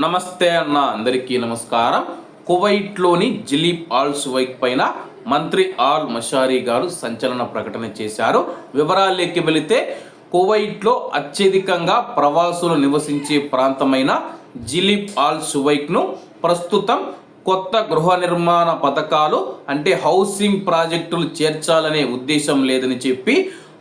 నమస్తే అన్న అందరికీ నమస్కారం. కువైట్లోని జిలీప్ ఆల్ సువైక్ పైన మంత్రి ఆల్ మషారీ గారు సంచలన ప్రకటన చేశారు. వివరాల్లోకి వెళితే కువైట్లో అత్యధికంగా ప్రవాసులు నివసించే ప్రాంతమైన జిలీప్ ఆల్ సువైక్ను ప్రస్తుతం కొత్త గృహ నిర్మాణ పథకాలు అంటే హౌసింగ్ ప్రాజెక్టులు చేర్చాలనే ఉద్దేశం లేదని చెప్పి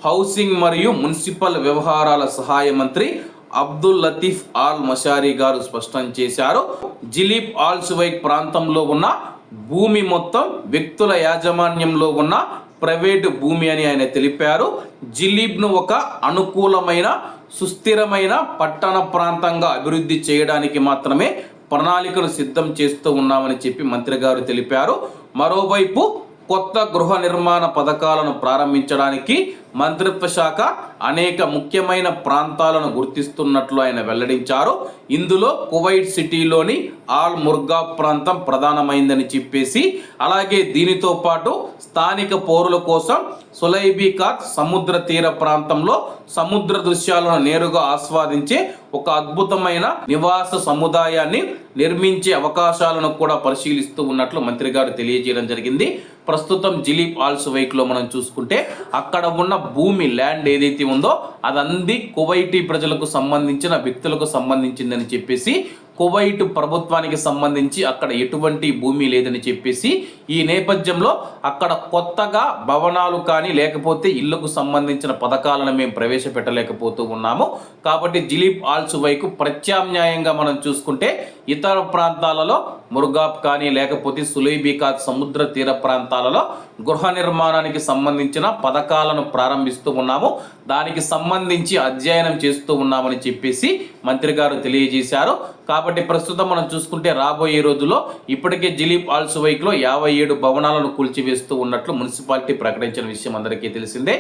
హౌసింగ్ మరియు మున్సిపల్ వ్యవహారాల సహాయ మంత్రి అబ్దుల్ లతీఫ్ ఆల్ మషారీ గారు స్పష్టం చేశారు. జిలీప్ ఆల్ సువైక్ ప్రాంతంలో ఉన్న భూమి మొత్తం వ్యక్తుల యాజమాన్యంలో ఉన్న ప్రైవేటు భూమి అని ఆయన తెలిపారు. జిలీబ్ను ఒక అనుకూలమైన సుస్థిరమైన పట్టణ ప్రాంతంగా అభివృద్ధి చేయడానికి మాత్రమే ప్రణాళికలు సిద్ధం చేస్తూ ఉన్నామని చెప్పి మంత్రి గారు తెలిపారు. మరోవైపు కొత్త గృహ నిర్మాణ పథకాలను ప్రారంభించడానికి మంత్రిత్వ శాఖ అనేక ముఖ్యమైన ప్రాంతాలను గుర్తిస్తున్నట్లు ఆయన వెల్లడించారు. ఇందులో కువైట్ సిటీలోని ఆల్ ముర్గా ప్రాంతం ప్రధానమైందని చెప్పేసి అలాగే దీనితో పాటు స్థానిక పౌరుల కోసం సులైబీకాత్ సముద్ర తీర ప్రాంతంలో సముద్ర దృశ్యాలను నేరుగా ఆస్వాదించే ఒక అద్భుతమైన నివాస సముదాయాన్ని నిర్మించే అవకాశాలను కూడా పరిశీలిస్తూ ఉన్నట్లు మంత్రి గారు తెలియజేయడం జరిగింది. ప్రస్తుతం జిలీప్ ఆల్స్లో మనం చూసుకుంటే అక్కడ ఉన్న భూమి ల్యాండ్ ఏదైతే ఉందో అదంది కువైటీ ప్రజలకు సంబంధించిన వ్యక్తులకు సంబంధించిందని చెప్పేసి కువైట్ ప్రభుత్వానికి సంబంధించి అక్కడ ఎటువంటి భూమి లేదని చెప్పేసి ఈ నేపథ్యంలో అక్కడ కొత్తగా భవనాలు కానీ లేకపోతే ఇళ్ళకు సంబంధించిన పథకాలను మేము ప్రవేశపెట్టలేకపోతూ ఉన్నాము. కాబట్టి జిలీప్ ఆల్స్ వైకు ప్రత్యామ్నాయంగా మనం చూసుకుంటే ఇతర ప్రాంతాలలో మురుగాబ్ కానీ లేకపోతే సులైబీకా సముద్ర తీర ప్రాంతాలలో గృహ నిర్మాణానికి సంబంధించిన పథకాలను ప్రారంభిస్తూ ఉన్నాము. దానికి సంబంధించి అధ్యయనం చేస్తూ ఉన్నామని చెప్పేసి మంత్రి గారు తెలియజేశారు. కాబట్టి ప్రస్తుతం మనం చూసుకుంటే రాబోయే రోజుల్లో ఇప్పటికే జిలీప్ ఆల్స్ వైక్లో యాభై ఏడు భవనాలను కూల్చివేస్తూ ఉన్నట్లు మున్సిపాలిటీ ప్రకటించిన విషయం అందరికీ తెలిసిందే.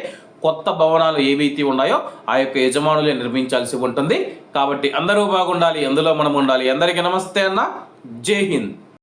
కొత్త భవనాలు ఏవైతే ఉన్నాయో ఆ యొక్క యజమానులే నిర్మించాల్సి ఉంటుంది. కాబట్టి అందరూ బాగుండాలి అందులో మనం ఉండాలి. అందరికీ నమస్తే అన్న. Jai Hind.